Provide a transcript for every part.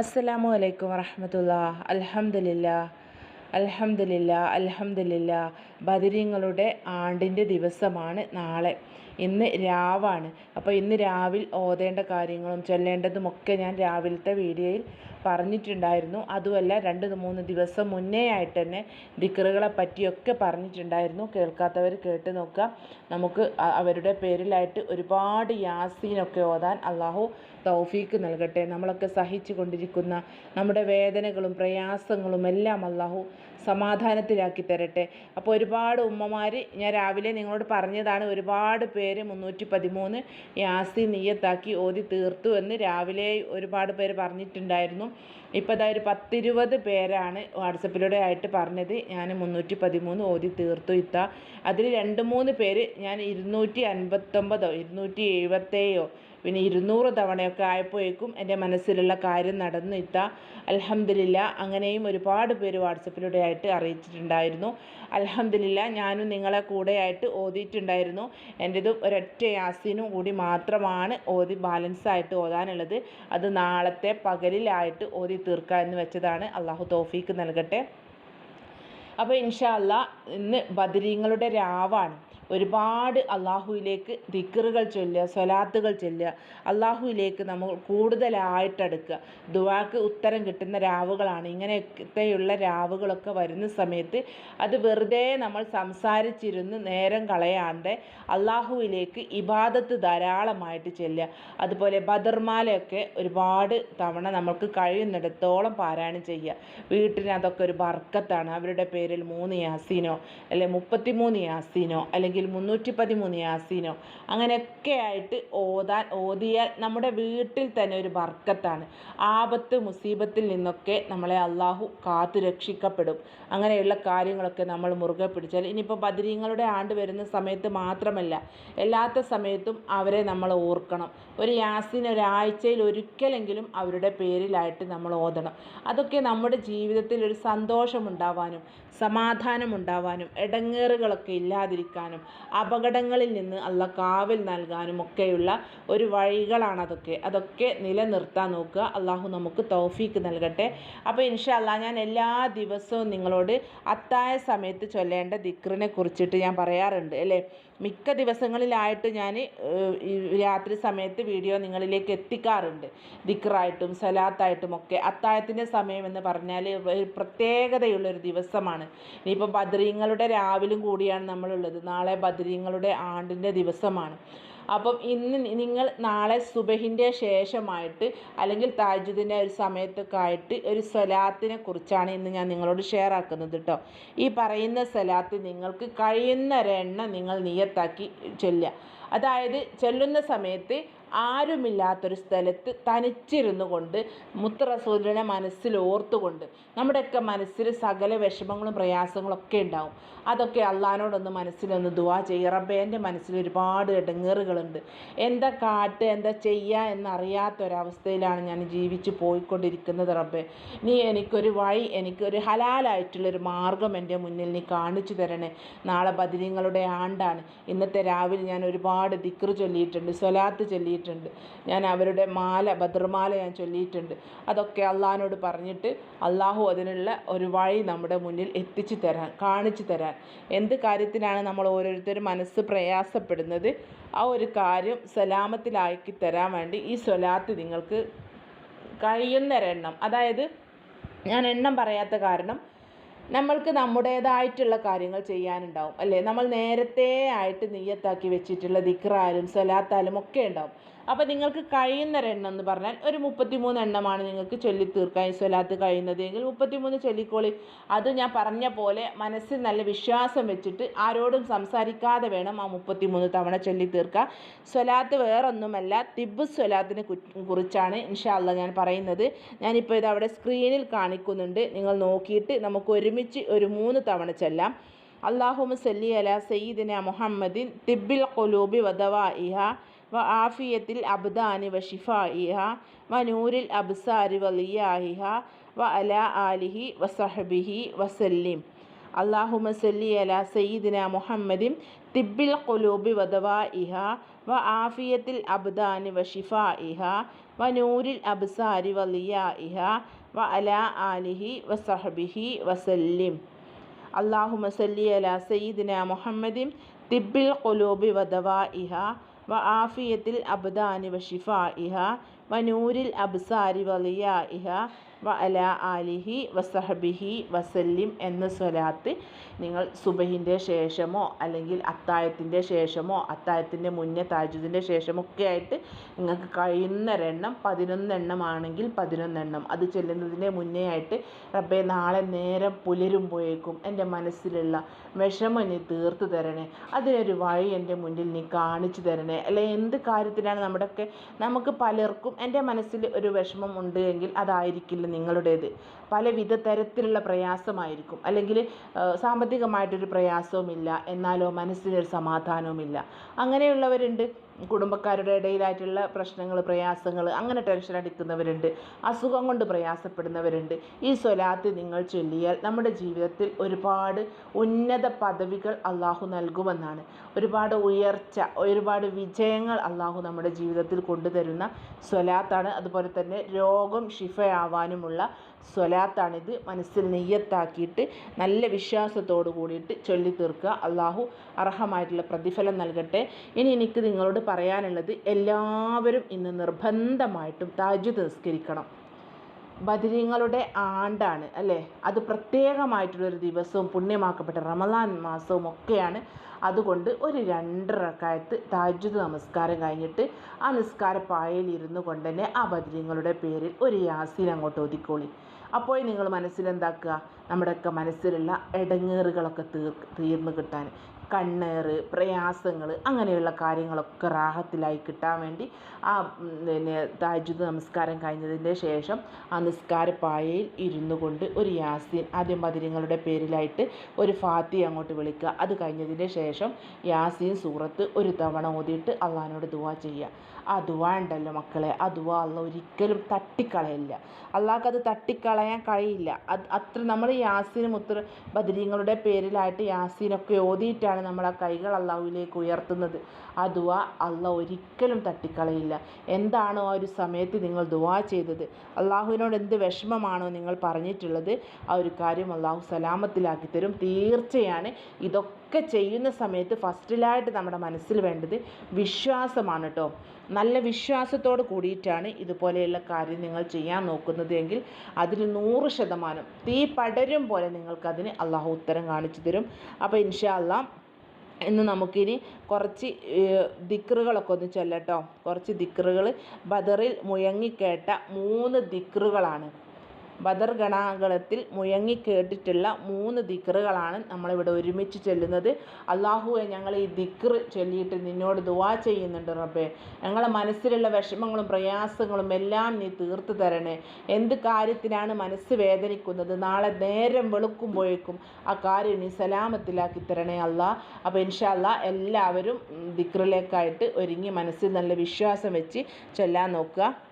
അസ്സലാമു അലൈക്കും വറഹമത്തുള്ള അലഹമില്ല അലഹമില്ല അലഹമില്ല ബദിരിങ്ങളുടെ ആണ്ടിന്റെ ദിവസമാണ് നാളെ. ഇന്ന് രാവാണ്. അപ്പോൾ ഇന്ന് രാവിൽ ഓതേണ്ട കാര്യങ്ങളും ചൊല്ലേണ്ടതുമൊക്കെ ഞാൻ രാവിലത്തെ വീഡിയോയിൽ പറഞ്ഞിട്ടുണ്ടായിരുന്നു. അതുമല്ല രണ്ട് മൂന്ന് ദിവസം മുന്നേ ആയിട്ട് തന്നെ ദിക്കറുകളെ പറ്റിയൊക്കെ പറഞ്ഞിട്ടുണ്ടായിരുന്നു. കേൾക്കാത്തവർ കേട്ട് നോക്കുക. നമുക്ക് അവരുടെ പേരിലായിട്ട് ഒരുപാട് യാസീനൊക്കെ ഓതാൻ അള്ളാഹു തൗഫീക്ക് നൽകട്ടെ. നമ്മളൊക്കെ സഹിച്ചു കൊണ്ടിരിക്കുന്ന നമ്മുടെ വേദനകളും പ്രയാസങ്ങളും എല്ലാം അള്ളാഹു സമാധാനത്തിലാക്കി തരട്ടെ. അപ്പോൾ ഒരുപാട് ഉമ്മമാർ ഞാൻ രാവിലെ നിങ്ങളോട് പറഞ്ഞതാണ് ഒരുപാട് പേര് മുന്നൂറ്റി പതിമൂന്ന് യാസി നീയത്താക്കി ഓതി തീർത്തു എന്ന് രാവിലെ ഒരുപാട് പേര് പറഞ്ഞിട്ടുണ്ടായിരുന്നു. ഇപ്പോൾ ഇതാ ഒരു പത്തിരുപത് പേരാണ് വാട്സപ്പിലൂടെ ആയിട്ട് പറഞ്ഞത്. ഞാൻ മുന്നൂറ്റി പതിമൂന്ന് ഓതി തീർത്തു ഇത്ത. അതിൽ രണ്ട് മൂന്ന് പേര് ഞാൻ ഇരുന്നൂറ്റി അൻപത്തൊമ്പതോ ഇരുന്നൂറ്റി എഴുപത്തേഴോ പിന്നെ ഇരുന്നൂറ് തവണയൊക്കെ ആയപ്പോഴേക്കും എന്റെ മനസ്സിലുള്ള കാര്യം നടന്നു ഇത്ത. അൽഹംദുലില്ല അങ്ങനെയും ഒരുപാട് പേര് വാട്സപ്പിലൂടെ ആയിട്ട് അറിയിച്ചിട്ടുണ്ടായിരുന്നു. അൽഹംദുലില്ല ഞാനും നിങ്ങളെ കൂടെയായിട്ട് ഓതിയിട്ടുണ്ടായിരുന്നു. എന്റെതും ഒരൊറ്റ യാസീനും കൂടി മാത്രമാണ് ഓതി ബാലൻസ് ആയിട്ട് ഓതാനുള്ളത്. അത് നാളത്തെ പകലിലായിട്ട് ഓതി തീർക്കുക എന്ന് വെച്ചതാണ്. അള്ളാഹു തോഫീക്ക് നൽകട്ടെ. അപ്പോൾ ഇൻഷാല്ല ഇന്ന് ബദരീങ്ങളുടെ രാവാണ്. ഒരുപാട് അള്ളാഹുവിലേക്ക് ദിക്കറുകൾ ചൊല്ലുക സ്വലാത്തുകൾ ചൊല്ലുക. അള്ളാഹുവിലേക്ക് നമ്മൾ കൂടുതലായിട്ടെടുക്കുക. ദുവാക്ക് ഉത്തരം കിട്ടുന്ന രാവുകളാണ്. ഇങ്ങനെയൊക്കെയുള്ള രാവുകളൊക്കെ വരുന്ന സമയത്ത് അത് വെറുതെ നമ്മൾ സംസാരിച്ചിരുന്ന് നേരം കളയാണ്ട് അള്ളാഹുവിലേക്ക് ഇബാദത്ത് ധാരാളമായിട്ട് ചെല്ലുക. അതുപോലെ ബദർമാലയൊക്കെ ഒരുപാട് തവണ നമുക്ക് കഴിയുന്നിടത്തോളം പാരായണം ചെയ്യുക. വീട്ടിന് അതൊക്കെ ഒരു ബർക്കത്താണ്. അവരുടെ പേരിൽ മൂന്ന് യാസീനോ അല്ലെ മുപ്പത്തിമൂന്ന് യാസീനോ അല്ലെങ്കിൽ മുന്നൂറ്റി പതിമൂന്ന് യാസീനോ. അങ്ങനെയൊക്കെ ആയിട്ട് ഓതാൻ ഓതിയാൽ നമ്മുടെ വീട്ടിൽ തന്നെ ഒരു ബർക്കത്താണ്. ആപത്ത് മുസീബത്തിൽ നിന്നൊക്കെ നമ്മളെ അള്ളാഹു കാത്തു രക്ഷിക്കപ്പെടും. അങ്ങനെയുള്ള കാര്യങ്ങളൊക്കെ നമ്മൾ മുറുകെ പിടിച്ചാൽ ഇനിയിപ്പോൾ ബദരീങ്ങളുടെ ആണ്ട് വരുന്ന സമയത്ത് മാത്രമല്ല എല്ലാത്ത സമയത്തും അവരെ നമ്മൾ ഓർക്കണം. ഒരു യാസീൻ ഒരാഴ്ചയിൽ ഒരിക്കലെങ്കിലും അവരുടെ പേരിലായിട്ട് നമ്മൾ ഓതണം. അതൊക്കെ നമ്മുടെ ജീവിതത്തിൽ ഒരു സന്തോഷമുണ്ടാവാനും സമാധാനമുണ്ടാവാനും ഇടങ്ങേറുകളൊക്കെ ഇല്ലാതിരിക്കാനും അപകടങ്ങളിൽ നിന്ന് അല്ല കാവൽ നൽകാനും ഒക്കെയുള്ള ഒരു വഴികളാണ് അതൊക്കെ അതൊക്കെ നിലനിർത്താൻ നോക്കുക. അള്ളാഹു നമുക്ക് തൗഫീക്ക് നൽകട്ടെ. അപ്പോൾ ഇൻഷാ അല്ലാ ഞാൻ എല്ലാ ദിവസവും നിങ്ങളോട് അത്തായ സമയത്ത് ചൊല്ലേണ്ട ദിക്റിനെ കുറിച്ചിട്ട് ഞാൻ പറയാറുണ്ട് അല്ലേ? മിക്ക ദിവസങ്ങളിലായിട്ട് ഞാൻ രാത്രി സമയത്ത് വീഡിയോ നിങ്ങളിലേക്ക് എത്തിക്കാറുണ്ട്. ദിക്റായിട്ടും സലാത്തായിട്ടും ഒക്കെ. അത്തായത്തിന്റെ സമയം എന്ന് പറഞ്ഞാൽ പ്രത്യേകതയുള്ളൊരു ദിവസമാണ്. ഇനിയിപ്പോൾ ബദ്രീങ്ങളുടെ രാവിലും കൂടിയാണ് നമ്മളുള്ളത്. നാളെ ബദ്രീങ്ങളുടെ ആണ്ടിന്റെ ദിവസമാണ്. അപ്പം ഇന്ന് നിങ്ങൾ നാളെ സുബഹിന്റെ ശേഷമായിട്ട് അല്ലെങ്കിൽ താജുദിന്റെ ഒരു സമയത്തൊക്കെ ആയിട്ട് ഒരു സലാത്തിനെ കുറിച്ചാണ് ഇന്ന് ഞാൻ നിങ്ങളോട് ഷെയർ ആക്കുന്നത് കേട്ടോ ഈ പറയുന്ന സലാത്ത് നിങ്ങൾക്ക് കഴിയുന്നൊരെണ്ണം നിങ്ങൾ നിയത്താക്കി ചൊല്ലുക. അതായത് ചൊല്ലുന്ന സമയത്ത് ആരുമില്ലാത്തൊരു സ്ഥലത്ത് തനിച്ചിരുന്നു കൊണ്ട് മുത്തറസൂലിനെ മനസ്സിൽ ഓർത്തുകൊണ്ട് നമ്മുടെയൊക്കെ മനസ്സിൽ സകല വിഷമങ്ങളും പ്രയാസങ്ങളും ഒക്കെ ഉണ്ടാവും. അതൊക്കെ അള്ളഹാനോടൊന്ന് മനസ്സിലൊന്ന് ദുവാ ചെയ്യുക റബ്ബേ എന്റെ മനസ്സിൽ ഒരുപാട് ഇടങ്ങേറുകളുണ്ട് എന്താ കാട്ട് എന്താ ചെയ്യുക എന്നറിയാത്തൊരവസ്ഥയിലാണ് ഞാൻ ജീവിച്ച് പോയിക്കൊണ്ടിരിക്കുന്നത് റബ്ബേ. നീ എനിക്കൊരു വഴി എനിക്കൊരു ഹലാലായിട്ടുള്ളൊരു മാർഗം എന്റെ മുന്നിൽ നീ കാണിച്ചു തരണേ. നാളെ ബദിരിങ്ങളുടെ ആണ്ടാണ്. ഇന്നത്തെ രാവിലെ ഞാൻ ഒരുപാട് ദിക്റ് ചൊല്ലിയിട്ടുണ്ട് സ്വലാത്ത് ചൊല്ലിയിട്ടുണ്ട്. ഞാൻ അവരുടെ മാല ഭദ്രമാല ഞാൻ ചൊല്ലിയിട്ടുണ്ട്. അതൊക്കെ അള്ളഹാനോട് പറഞ്ഞിട്ട് അള്ളാഹു അതിനുള്ള ഒരു വഴി നമ്മുടെ മുന്നിൽ എത്തിച്ചു തരാൻ കാണിച്ചു തരാൻ. എന്ത് കാര്യത്തിനാണ് നമ്മൾ ഓരോരുത്തരും മനസ്സ് പ്രയാസപ്പെടുന്നത്? ആ ഒരു കാര്യം സലാമത്തിലാക്കി തരാൻ വേണ്ടി ഈ സ്വലാത്ത് നിങ്ങൾക്ക് കഴിയുന്നൊരെണ്ണം അതായത് ഞാൻ എണ്ണം പറയാത്ത കാരണം നമ്മൾക്ക് നമ്മുടേതായിട്ടുള്ള കാര്യങ്ങൾ ചെയ്യാനുണ്ടാവും. അല്ലേ? നമ്മൾ നേരത്തെ ആയിട്ട് നീയത്താക്കി വെച്ചിട്ടുള്ള ദിക്റായാലും സ്വലാത്തായാലും ഒക്കെ ഉണ്ടാവും. അപ്പോൾ നിങ്ങൾക്ക് കഴിയുന്നൊരെണ്ണം എന്ന് പറഞ്ഞാൽ ഒരു മുപ്പത്തിമൂന്ന് എണ്ണമാണ് നിങ്ങൾക്ക് ചൊല്ലി തീർക്കാൻ സ്വലാത്ത് കഴിയുന്നത്. എങ്കിൽ മുപ്പത്തിമൂന്ന് ചൊല്ലിക്കോളി. അത് ഞാൻ പറഞ്ഞ പോലെ മനസ്സിൽ നല്ല വിശ്വാസം വെച്ചിട്ട് ആരോടും സംസാരിക്കാതെ വേണം ആ മുപ്പത്തിമൂന്ന് തവണ ചൊല്ലി തീർക്കുക സ്വലാത്ത് വേറൊന്നുമല്ല തിബ് സ്വലാത്തിനെ കുറിച്ചാണ് ഇൻഷാല്ല ഞാൻ പറയുന്നത്. ഞാനിപ്പോൾ ഇത് അവിടെ സ്ക്രീനിൽ കാണിക്കുന്നുണ്ട്. നിങ്ങൾ നോക്കിയിട്ട് നമുക്ക് ഒരുമിച്ച് ഒരു മൂന്ന് തവണ ചെല്ലാം. അള്ളാഹുമ സല്ലി അല സയ്യിദിന മുഹമ്മദിൻ തിബിൽ കൊലൂബി ഖുലൂബി വദവാഇഹ വ ആഫിയത്തിൽ അബ്ദാനി വ ഷിഫായിഹ വ നൂരിൽ അബ്സാരി വലിയാഹിഹ വ അല ആലിഹി വസഹബിഹി വസല്ലിം അള്ളാഹുമ സല്ലി. അല സയ്യിദിന മുഹമ്മദിൻ തിബിൽ ഖുലൂബി വദവാ ഇഹ വ ആഫിയത്തിൽ അബ്ദാനി വ ഷിഫാ ഇഹ വ നൂരിൽ അബ്സാരി വലിയ ഇഹ വ അല ആലിഹി വസഹബിഹി വസല്ലിം അള്ളാഹുമ സല്ലി അല സയ്യിദിന മുഹമ്മദിൻ തിബിൽ ഖുലൂബി വദവാ ഇഹ വ ആഫിയത്തിൽ അബ്ദാനി വ ഷിഫാ ഇഹ വ അബ്സാരി വലിയ ഇഹ വ അല ആലിഹി വസഹബിഹി വസല്ലിം എന്ന സ്വലാത്ത് നിങ്ങൾ സുബഹിന്റെ ശേഷമോ അല്ലെങ്കിൽ അത്തായത്തിന്റെ ശേഷമോ അത്തായത്തിന്റെ മുന്നേ താജുദിന്റെ ശേഷമോ ഒക്കെ ആയിട്ട് നിങ്ങൾക്ക് കഴിയുന്നൊരെണ്ണം പതിനൊന്നെണ്ണമാണെങ്കിൽ പതിനൊന്നെണ്ണം അത് ചെല്ലുന്നതിന്റെ മുന്നേ ആയിട്ട് റബ്ബെ നാളെ നേരം പുലരുമ്പോഴേക്കും എന്റെ മനസ്സിലുള്ള വിഷമം നീ തീർത്തു തരണേ. അതിനൊരു വഴി എന്റെ മുന്നിൽ നീ കാണിച്ചു തരണേ. അല്ലെ എന്ത് കാര്യത്തിലാണ് നമ്മുടെയൊക്കെ നമുക്ക് പലർക്കും എന്റെ മനസ്സിൽ ഒരു വിഷമം ഉണ്ട് എങ്കിൽ അതായിരിക്കില്ല നിങ്ങളുടേത്. പലവിധ തരത്തിലുള്ള പ്രയാസമായിരിക്കും. അല്ലെങ്കിൽ സാമ്പത്തികമായിട്ടൊരു പ്രയാസവുമില്ല. എന്നാലോ മനസ്സിനൊരു സമാധാനവുമില്ല. അങ്ങനെയുള്ളവരുണ്ട്. കുടുംബക്കാരുടെ ഇടയിലായിട്ടുള്ള പ്രശ്നങ്ങൾ പ്രയാസങ്ങൾ അങ്ങനെ ടെൻഷൻ അടിക്കുന്നവരുണ്ട്. അസുഖം കൊണ്ട് പ്രയാസപ്പെടുന്നവരുണ്ട്. ഈ സ്വലാത്ത് നിങ്ങൾ ചൊല്ലിയാൽ നമ്മുടെ ജീവിതത്തിൽ ഒരുപാട് ഉന്നത പദവികൾ അള്ളാഹു നൽകുമെന്നാണ്. ഒരുപാട് ഉയർച്ച ഒരുപാട് വിജയങ്ങൾ അള്ളാഹു നമ്മുടെ ജീവിതത്തിൽ കൊണ്ടുതരുന്ന സ്വലാത്താണ്. അതുപോലെ തന്നെ രോഗം ഷിഫയാവാനുമുള്ള സ്വലാത്താണിത്. മനസ്സിൽ നെയ്യത്താക്കിയിട്ട് നല്ല വിശ്വാസത്തോടു കൂടിയിട്ട് ചൊല്ലി തീർക്കുക അള്ളാഹു അർഹമായിട്ടുള്ള പ്രതിഫലം നൽകട്ടെ. ഇനി എനിക്ക് നിങ്ങളോട് പറയാനുള്ളത് എല്ലാവരും ഇന്ന് നിർബന്ധമായിട്ടും താജു നിസ്കരിക്കണം. ബദിരീങ്ങളുടെ ആണ്ടാണ് അല്ലേ? അത് പ്രത്യേകമായിട്ടുള്ളൊരു ദിവസവും പുണ്യമാക്കപ്പെട്ട റമദാൻ മാസവും ഒക്കെയാണ് അതുകൊണ്ട് ഒരു രണ്ട് റക്കായത്ത് താജുദ് നമസ്കാരം കഴിഞ്ഞിട്ട് ആ നിസ്കാര പായയിൽ ഇരുന്നു കൊണ്ട് തന്നെ ആ ബദിരീങ്ങളുടെ പേരിൽ ഒരു യാസീൻ അങ്ങോട്ട് ഒതുക്കോളി അപ്പോൾ നിങ്ങൾ മനസ്സിലെന്താക്കുക? നമ്മുടെയൊക്കെ മനസ്സിലുള്ള ഇടങ്ങേറുകളൊക്കെ തീർ തീർന്നു കിട്ടാൻ. കണ്ണേറ് പ്രയാസങ്ങൾ അങ്ങനെയുള്ള കാര്യങ്ങളൊക്കെ റാഹത്തിലായി കിട്ടാൻ വേണ്ടി ആ പിന്നെ താജുദ് നമസ്കാരം കഴിഞ്ഞതിന്റെ ശേഷം ആ നിസ്കാരപ്പായയിൽ ഇരുന്നു കൊണ്ട് ഒരു യാസിൻ ആദ്യം മതിരങ്ങളുടെ പേരിലായിട്ട് ഒരു ഫാത്തി അങ്ങോട്ട് വിളിക്കുക. അത് കഴിഞ്ഞതിന്റെ ശേഷം യാസീൻ സൂറത്ത് ഒരു തവണ ഓതിയിട്ട് അള്ളഹാനോട് ദുവാ ചെയ്യുക. ദുവാ ഉണ്ടല്ലോ മക്കളെ ആ അല്ല ഒരിക്കലും തട്ടിക്കളയില്ല. അത് തട്ടിക്കളയാൻ കഴിയില്ല. അത് അത്ര നമ്മൾ യാസീൻ മുത്ത് ബദരീങ്ങളുടെ പേരിലായിട്ട് യാസീനൊക്കെ ഓതിയിട്ടാണ് നമ്മൾ ആ കൈകൾ അള്ളാഹുവിലേക്ക് ഉയർത്തുന്നത്. ആ ദുവാ അള്ള ഒരിക്കലും തട്ടിക്കളയില്ല. എന്താണോ ആ ഒരു സമയത്ത് നിങ്ങൾ ദുവാ ചെയ്തത്? അള്ളാഹുവിനോട് എന്ത് വിഷമമാണോ നിങ്ങൾ പറഞ്ഞിട്ടുള്ളത്? ആ ഒരു കാര്യം അള്ളാഹു സലാമത്തിലാക്കി തരും. തീർച്ചയാണ് ഇതൊക്കെ ചെയ്യുന്ന സമയത്ത് ഫസ്റ്റിലായിട്ട് നമ്മുടെ മനസ്സിൽ വേണ്ടത് വിശ്വാസമാണ് കേട്ടോ നല്ല വിശ്വാസത്തോട് കൂടിയിട്ടാണ് ഇതുപോലെയുള്ള കാര്യം നിങ്ങൾ ചെയ്യാൻ നോക്കുന്നത് എങ്കിൽ അതിൽ നൂറ് ശതമാനം തീ പടരും പോലെ നിങ്ങൾക്കതിന് അള്ളാഹു ഉത്തരം കാണിച്ചു തരും. അപ്പോൾ ഇൻഷാ അള്ളാഹ് ഇന്ന് നമുക്കിനി കുറച്ച് ദിക്റുകളൊക്കെ ഒന്ന് ചൊല്ലട്ടോ. കുറച്ച് ദിക്റുകൾ ബദറിൽ മുഴങ്ങിക്കേട്ട മൂന്ന് ദിക്റുകളാണ്. ബദർ ഗണാഗണത്തിൽ മുഴങ്ങി കേട്ടിട്ടുള്ള മൂന്ന് ദിക്റുകളാണ് നമ്മളിവിടെ ഒരുമിച്ച് ചൊല്ലുന്നത്. അള്ളാഹുവെ ഞങ്ങൾ ഈ ദിക്റ് ചൊല്ലിയിട്ട് നിന്നോട് ദുവാ ചെയ്യുന്നുണ്ട് റബ്ബേ. ഞങ്ങളെ മനസ്സിലുള്ള വിഷമങ്ങളും പ്രയാസങ്ങളും എല്ലാം നീ തീർത്തു തരണേ. എന്ത് കാര്യത്തിനാണ് മനസ്സ് വേദനിക്കുന്നത്? നാളെ നേരം വെളുക്കുമ്പോഴേക്കും ആ കാര്യം നീ സലാമത്തിലാക്കി തരണേ അല്ല. അപ്പോൾ ഇൻഷാല്ല എല്ലാവരും ദിക്റിലേക്കായിട്ട് ഒരുങ്ങി മനസ്സിൽ നല്ല വിശ്വാസം വെച്ച് ചൊല്ലാൻ നോക്കുക.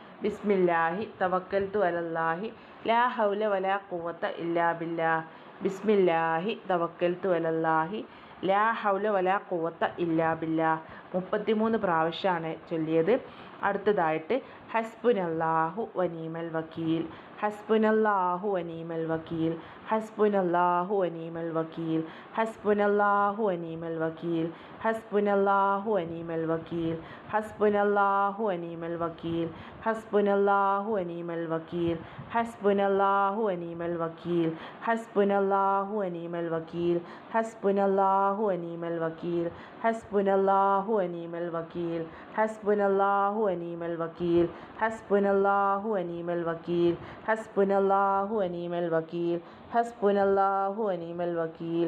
ബിസ്മില്ലാഹി തവക്കൽത്തു അലല്ലാഹി ലാ ഹൗല വലാ ഖുവത്ത ഇല്ലാ ബില്ലാ. ബിസ്മില്ലാഹി തവക്കൽത്തു അലല്ലാഹി ലാ ഹൗല വലാ ഖുവത്ത ഇല്ലാ ബില്ലാ. മുപ്പത്തിമൂന്ന് പ്രാവശ്യമാണ് ചൊല്ലിയത്. അടുത്തതായിട്ട് ഹസ്ബുനല്ലാഹു വനീമൽ വക്കീൽ. ഹസ്ബുനല്ലാഹു വനീമൽ വക്കീൽ. ഹസ്ബുനല്ലാഹു വനീമൽ വക്കീൽ ഹസ്ബുനല്ലാഹു വനീമൽ വക്കീൽ ഹസ്ബുനല്ലാഹു വനീമൽ വക്കീൽ ഹസ്ബുനല്ലാഹു വനീമൽ വക്കീൽ ഹസ്ബുനല്ലാഹു വനീമൽ വക്കീൽ ഹസ്ബുനല്ലാഹു വനീമൽ വക്കീൽ ഹസ്ബുനല്ലാഹു വനീമൽ വക്കീൽ ഹസ്ബുനല്ലാഹു വനീമൽ വക്കീൽ ഹസ്ബുനല്ലാഹു വനീമൽ വക്കീൽ ഹസ്ബുനല്ലാഹു വനീമൽ വക്കീൽ ഹസ്ബുനല്ലാഹു അനീമൽ വക്കീൽ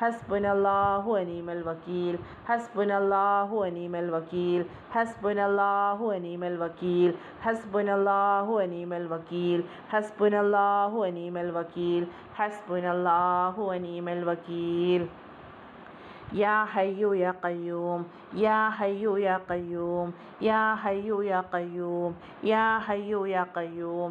حسبنا الله ونعم الوكيل. حسبنا الله ونعم الوكيل. حسبنا الله ونعم الوكيل. حسبنا الله ونعم الوكيل. حسبنا الله ونعم الوكيل. حسبنا الله ونعم الوكيل. يا حي يا قيوم. يا حي يا قيوم. يا حي يا قيوم. يا حي يا قيوم.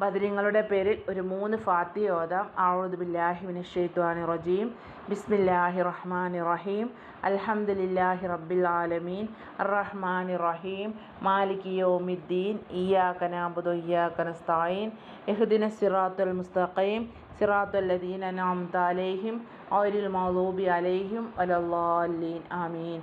ബദരീങ്ങളുടെ പേരിൽ ഒരു മൂന്ന് ഫാത്തി ഓതാം. ആവുദ് ബില്ലാഹി ഷെയ്ത്വാനി റജീം ബിസ്മില്ലാഹി റഹ്മാനി റഹീം അൽഹംദുലില്ലാഹി റബ്ബിൽ ആലമീൻ റഹ്മാൻ റഹീം മാലിക് യോമിദ്ദീൻ ഇയാക്കനാബുദ് എഹ്ദിന സിറാത്തുൽ മുസ്തഖീം. സിറാത്തുല്ലദീൻ അനാം താലേഹിം ഔരിൽ മൗലൂബി അലേഹിം. അല്ലീൻ ആമീൻ.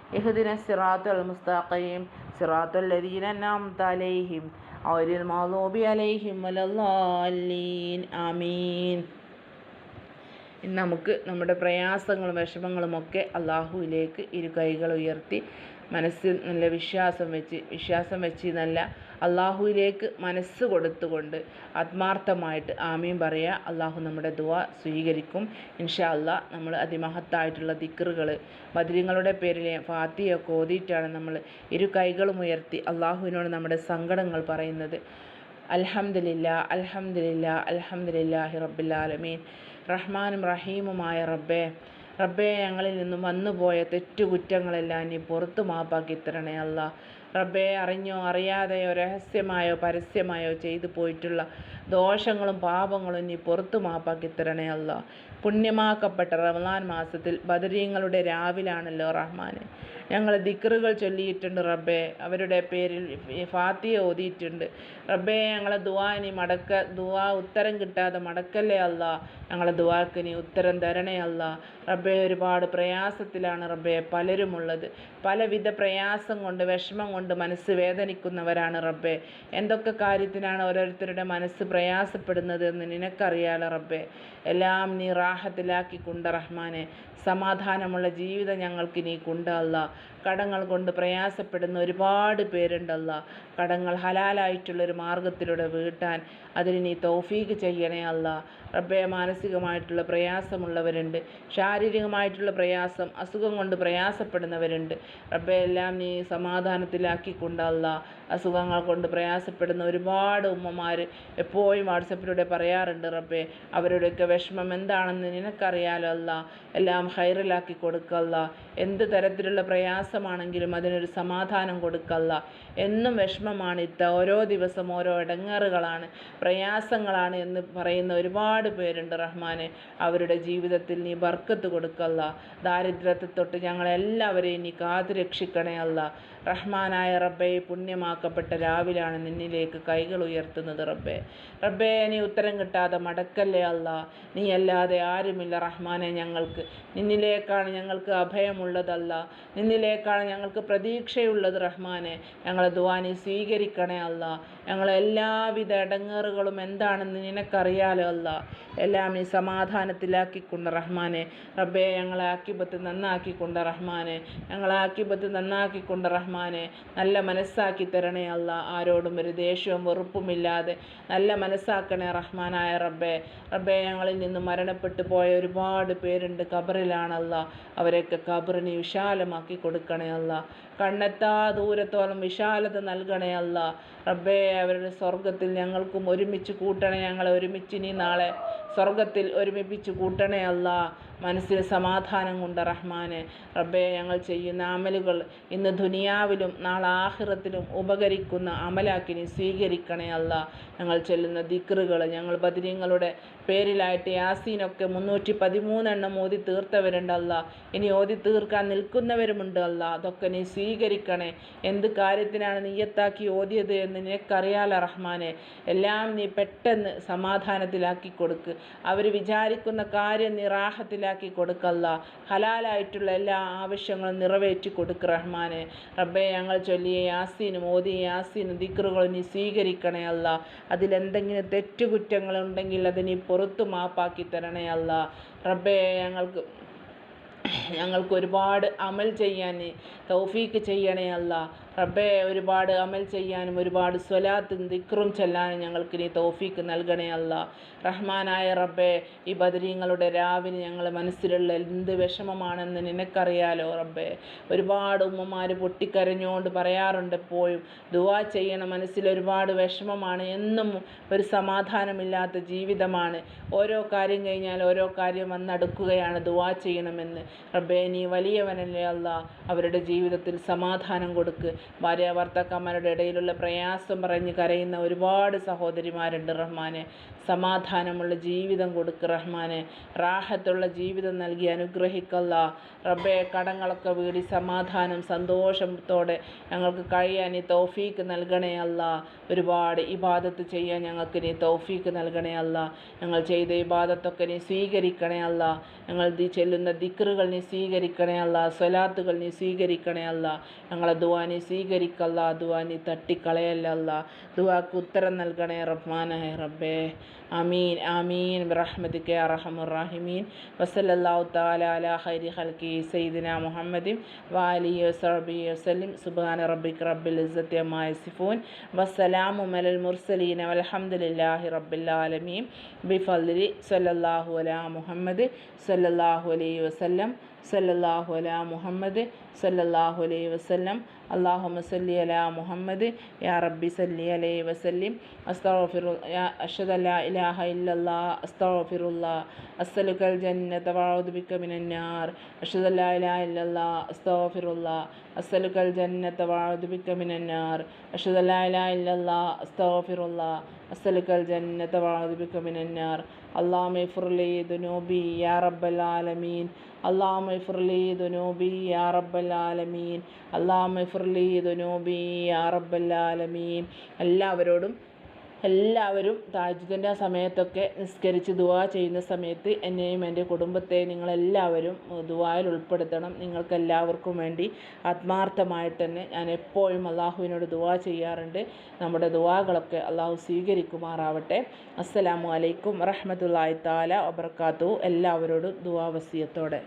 ഇഹ്ദിന സിറാത്തുൽ മുസ്താഖയും സിറാത്തുൽ ലദീന അൻഅംത അലൈഹിം ഗൈറിൽ മഗ്ദൂബി അലൈഹിം വലദ്ദാലീൻ. ആമീൻ. നമുക്ക് നമ്മുടെ പ്രയാസങ്ങളും വിഷമങ്ങളും ഒക്കെ അള്ളാഹുവിലേക്ക് ഇരു കൈകൾ ഉയർത്തി മനസ്സിൽ നല്ല വിശ്വാസം വെച്ച് വിശ്വാസം വെച്ച് നല്ല അള്ളാഹുവിലേക്ക് മനസ്സ് കൊടുത്തുകൊണ്ട് ആത്മാർത്ഥമായിട്ട് ആമീൻ പറയുക അള്ളാഹു നമ്മുടെ ദുവ സ്വീകരിക്കും. ഇൻഷാ അല്ലാ നമ്മൾ അതിമഹത്തായിട്ടുള്ള ദിക്റുകൾ ബദ്രീങ്ങളുടെ പേരിൽ ഫാത്തിയൊക്കെ ഓതിയിട്ടാണ് നമ്മൾ ഇരു കൈകളും ഉയർത്തി അള്ളാഹുവിനോട് നമ്മുടെ സങ്കടങ്ങൾ പറയുന്നത്. അൽഹംദുലില്ല അൽഹംദുലില്ല അൽഹംദുലില്ലാഹി റബ്ബിൽ റഹ്മാനും റഹീമുമായ റബ്ബേ റബ്ബേ ഞങ്ങളിൽ നിന്നും വന്നുപോയ തെറ്റുകുറ്റങ്ങളെല്ലാം നീ പുറത്തു മാപ്പാക്കി തരണേ അല്ല. റബ്ബേ അറിഞ്ഞോ അറിയാതെയോ രഹസ്യമായോ പരസ്യമായോ ചെയ്തു പോയിട്ടുള്ള ദോഷങ്ങളും പാപങ്ങളും നീ പുറത്തു മാപ്പാക്കി തരണേ അല്ല പുണ്യമാക്കപ്പെട്ട റമദാൻ മാസത്തിൽ ബദരീങ്ങളുടെ രാവിലാണല്ലോ റഹ്മാൻ ഞങ്ങൾ ദിക്റുകൾ ചൊല്ലിയിട്ടുണ്ട് റബ്ബേ. അവരുടെ പേരിൽ ഫാത്തിയ ഓതിയിട്ടുണ്ട്. റബ്ബേ ഞങ്ങളെ ദുവാ ഇനി മടക്ക ദുവാ ഉത്തരം കിട്ടാതെ മടക്കല്ലേ അല്ല? ഞങ്ങളെ ദുവാക്ക് ഉത്തരം തരണേ അല്ല. റബ്ബേ ഒരുപാട് പ്രയാസത്തിലാണ് റബ്ബേ പലരുമുള്ളത്. പലവിധ പ്രയാസം കൊണ്ട് വിഷമം കൊണ്ട് മനസ്സ് വേദനിക്കുന്നവരാണ് റബ്ബേ. എന്തൊക്കെ കാര്യത്തിനാണ് ഓരോരുത്തരുടെ മനസ്സ് പ്രയാസപ്പെടുന്നത് എന്ന് നിനക്കറിയാലോ റബ്ബേ. എല്ലാം നീ റാഹത്തിലാക്കി കൊണ്ട് റഹ്മാനെ. സമാധാനമുള്ള ജീവിതം ഞങ്ങൾക്ക് നീ കൊണ്ടല്ല. കടങ്ങൾ കൊണ്ട് പ്രയാസപ്പെടുന്ന ഒരുപാട് പേരുണ്ടല്ല. കടങ്ങൾ ഹലാലായിട്ടുള്ളൊരു മാർഗത്തിലൂടെ വീട്ടാൻ അതിന് നീ തൗഫീക്ക് ചെയ്യണേ അല്ല. റബ്ബെ മാനസികമായിട്ടുള്ള പ്രയാസമുള്ളവരുണ്ട്. ശാരീരികമായിട്ടുള്ള പ്രയാസം അസുഖം കൊണ്ട് പ്രയാസപ്പെടുന്നവരുണ്ട്. റബ്ബെ എല്ലാം നീ സമാധാനത്തിലാക്കിക്കൊണ്ടല്ല അസുഖങ്ങൾ കൊണ്ട് പ്രയാസപ്പെടുന്ന ഒരുപാട് ഉമ്മമാർ എപ്പോഴും വാട്സപ്പിലൂടെ പറയാറുണ്ട് റബ്ബെ അവരുടെയൊക്കെ വിഷമം എന്താണെന്ന് നിനക്കറിയാലോ അല്ല. എല്ലാം ഹൈറിലാക്കി കൊടുക്കല്ല എന്ത് തരത്തിലുള്ള പ്രയാസമാണെങ്കിലും അതിനൊരു സമാധാനം കൊടുക്കല്ല എന്നും വിഷമമാണ് ഇത്ത ഓരോ ദിവസം ഓരോ ഇടങ്ങേറുകളാണ് പ്രയാസങ്ങളാണ് എന്ന് പറയുന്ന ഒരുപാട് പേരുണ്ട് റഹ്മാനെ. അവരുടെ ജീവിതത്തിൽ നീ ബർക്കത്ത് കൊടുക്കല്ല ദാരിദ്ര്യത്തെ തൊട്ട് ഞങ്ങളെല്ലാവരെയും നീ കാത്തു രക്ഷിക്കണേ അല്ല. റഹ്മാനായ റബ്ബേ പുണ്യമാക്കപ്പെട്ട രാവിലാണ് നിന്നിലേക്ക് കൈകൾ ഉയർത്തുന്നത് റബ്ബെ. റബ്ബേ നീ ഉത്തരം കിട്ടാതെ മടക്കല്ലേ അല്ല? നീ അല്ലാതെ ആരുമില്ല റഹ്മാനെ ഞങ്ങൾക്ക്. നിന്നിലേക്കാണ് ഞങ്ങൾക്ക് അഭയമുള്ളതല്ല. നിന്നിലേക്കാണ് ഞങ്ങൾക്ക് പ്രതീക്ഷയുള്ളത് റഹ്മാനെ. ഞങ്ങളെ ദുവാനി സ്വീകരിക്കണേ അല്ല. ഞങ്ങളെ എല്ലാവിധ ഇടങ്ങേറുകളും എന്താണെന്ന് നിനക്കറിയാലോ അല്ല. എല്ലാം നീ സമാധാനത്തിലാക്കിക്കൊണ്ട് റഹ്മാനെ. റബ്ബെ ഞങ്ങളെ ആക്കിബത്ത് നന്നാക്കിക്കൊണ്ട് റഹ്മാനെ. ഞങ്ങളെ ആക്കിബത്ത് നന്നാക്കിക്കൊണ്ട് റഹ്മാനെ. നല്ല മനസ്സാക്കി തരണേ അല്ല. ആരോടും ഒരു ദേഷ്യവും വെറുപ്പുമില്ലാതെ നല്ല മനസ്സാക്കണേ റഹ്മാനായ റബ്ബേ. റബ്ബേ ഞങ്ങളിൽ നിന്ന് മരണപ്പെട്ടു പോയ ഒരുപാട് പേരുണ്ട് ഖബറിലാണല്ല. അവരെയൊക്കെ ഖബറിനെ വിശാലമാക്കി കൊടുക്കണേ അല്ല. കണ്ണെത്താ ദൂരത്തോളം വിശാലത നൽകണേ അല്ല. റബ്ബേ അവരുടെ സ്വർഗത്തിൽ ഞങ്ങൾക്കും ഒരുമിച്ച് കൂട്ടണേ. ഞങ്ങളെ ഒരുമിച്ച് ഇനി നാളെ സ്വർഗത്തിൽ ഒരുമിപ്പിച്ച് കൂട്ടണേ അല്ല. മനസ്സിന് സമാധാനം കൊണ്ട് റഹ്മാനെ റബ്ബെ ഞങ്ങൾ ചെയ്യുന്ന അമലുകൾ ഇന്ന് ദുനിയാവിലും നാളെ ആഹിറത്തിലും ഉപകരിക്കുന്ന അമലാക്കി നീ സ്വീകരിക്കണേ അല്ല. ഞങ്ങൾ ചെല്ലുന്ന ദിക്റുകൾ ഞങ്ങൾ ബദിരിങ്ങളുടെ പേരിലായിട്ട് യാസീനൊക്കെ മുന്നൂറ്റി പതിമൂന്നെണ്ണം ഓതി തീർത്തവരുണ്ടല്ല ഇനി ഓതി തീർക്കാൻ നിൽക്കുന്നവരുമുണ്ട് അല്ല. അതൊക്കെ നീ സ്വീകരിക്കണേ. എന്ത് കാര്യത്തിനാണ് നീയത്താക്കി ഓതിയത് എന്ന് നിനക്കറിയാല റഹ്മാനെ? എല്ലാം നീ പെട്ടെന്ന് സമാധാനത്തിലാക്കി കൊടുക്ക്. അവർ വിചാരിക്കുന്ന കാര്യം നീ റാഹത്തിലാക്കി കൊടുക്കല്ല. ഹലാലായിട്ടുള്ള എല്ലാ ആവശ്യങ്ങളും നിറവേറ്റി കൊടുക്ക് റഹ്മാനെ. റബ്ബെ ഞങ്ങൾ ചൊല്ലിയ യാസീനും ഓതിയ യാസീനും ദിക്റുകളും നീ സ്വീകരിക്കണേ അല്ല. അതിലെന്തെങ്കിലും തെറ്റുകുറ്റങ്ങളുണ്ടെങ്കിൽ അത് നീ പുറത്തു മാപ്പാക്കി തരണേ അല്ല. റബ്ബെ ഞങ്ങൾക്ക് ഞങ്ങൾക്ക് ഒരുപാട് അമൽ ചെയ്യാൻ തൗഫീക്ക് ചെയ്യണേ അല്ല. റബ്ബെ ഒരുപാട് അമൽ ചെയ്യാനും ഒരുപാട് സ്വലാത്തും ദിക്റും ചെല്ലാനും ഞങ്ങൾക്ക് നീ തോഫീക്ക് നൽകണേ അല്ല. റഹ്മാനായ റബ്ബേ ഈ ബദരീങ്ങളുടെ രാവിലെ ഞങ്ങളെ മനസ്സിലുള്ള എന്ത് വിഷമമാണെന്ന് നിനക്കറിയാലോ റബ്ബെ. ഒരുപാട് ഉമ്മമാർ പൊട്ടിക്കരഞ്ഞുകൊണ്ട് പറയാറുണ്ട് എപ്പോഴും ദുവാ ചെയ്യണം മനസ്സിൽ ഒരുപാട് വിഷമമാണ് എന്നും ഒരു സമാധാനമില്ലാത്ത ജീവിതമാണ്. ഓരോ കാര്യം കഴിഞ്ഞാൽ ഓരോ കാര്യം വന്നടുക്കുകയാണ് ദുവാ ചെയ്യണമെന്ന്. റബ്ബേ നീ വലിയവനല്ലേ അല്ല അവരുടെ ജീവിതത്തിൽ സമാധാനം കൊടുക്ക്. ഭാര്യ ഭർത്താക്കന്മാരുടെ ഇടയിലുള്ള പ്രയാസം പറഞ്ഞ് കരയുന്ന ഒരുപാട് സഹോദരിമാരുണ്ട് റഹ്മാനെ. സമാധാനമുള്ള ജീവിതം കൊടുക്ക് റഹ്മാനെ. റാഹത്തുള്ള ജീവിതം നൽകി അനുഗ്രഹിക്കല്ല. റബ്ബെ കടങ്ങളൊക്കെ വീടി സമാധാനം സന്തോഷത്തോടെ ഞങ്ങൾക്ക് കഴിയാൻ ഈ തൗഫീക്ക് നൽകണേ അല്ല. ഒരുപാട് ഇബാദത്ത് ചെയ്യാൻ ഞങ്ങൾക്ക് നീ തൗഫീക്ക് നൽകണേ അല്ല. ഞങ്ങൾ ചെയ്ത ഇബാദത്തൊക്കെ നീ സ്വീകരിക്കണേ അല്ല. ഞങ്ങൾ ചെല്ലുന്ന ദിക്റുകൾ നീ സ്വീകരിക്കണേ അല്ല. സ്വലാത്തുകൾ നീ സ്വീകരിക്കണേ അല്ല. ഞങ്ങളെ ദുവാ സ്വീകരിക്കല്ല. ദുവാ തട്ടിക്കളയല്ല ദുവാക്ക് ഉത്തരം നൽകണേ റഹ്മാനായ റബ്ബേ ആമീൻ ആമീൻ. ബിറഹ്മതിക യാ അർഹമർ റഹീമീൻ. വസല്ലല്ലാഹു തആല അലാ ഖൈരി ഖൽഖി സയ്യിദിന മുഹമ്മദിൻ വആലിഹി വസഹബിഹി വസല്ലം. സുബ്ഹാന റബ്ബിക റബ്ബിൽ ഇസത്യമായ അമ്മാ വസ്സലാമു മലൽ മുർസലീൻ വൽഹംദുലില്ലാഹി റബ്ബിൽ ആലമീൻ. സല്ലാഹു അലാ മുഹമ്മദ് സല്ലല്ലാഹു അലൈഹി വസല്ലം. സല്ലല്ലാഹു അലാ മുഹമ്മദ് സല്ലല്ലാഹു اللهم صل على محمد. يا ربي صل عليه وسلم. أستغفر يا أشهد لا إله إلا الله. أستغفر الله. أسألك الجنة وأعوذ بك من النار. أشهد لا إله إلا الله. أستغفر الله. أسألك الجنة وأعوذ بك من النار. أشهد لا إله إلا الله. أستغفر الله. أسألك الجنة وأعوذ بك من النار. اللهم اغفر لي ذنوبي يا رب العالمين. അള്ളാഹു മഫ്രലി യാ യാ എല്ലാവരോടും എല്ലാവരും താജ്ദിന്റെ ആ സമയത്തൊക്കെ നിസ്കരിച്ച് ദുവാ ചെയ്യുന്ന സമയത്ത് എന്നെയും എന്റെ കുടുംബത്തെയും നിങ്ങളെല്ലാവരും ദുവായിൽ ഉൾപ്പെടുത്തണം. നിങ്ങൾക്ക് എല്ലാവർക്കും വേണ്ടി ആത്മാർത്ഥമായിട്ട് തന്നെ ഞാൻ എപ്പോഴും അള്ളാഹുവിനോട് ദുവാ ചെയ്യാറുണ്ട്. നമ്മുടെ ദുവാകളൊക്കെ അള്ളാഹു സ്വീകരിക്കുമാറാവട്ടെ. അസ്സലാമു അലൈക്കും വറഹമത്തല്ലാഹി താല വബർക്കാത്തു എല്ലാവരോടും ദുവാ വസിയത്തോടെ.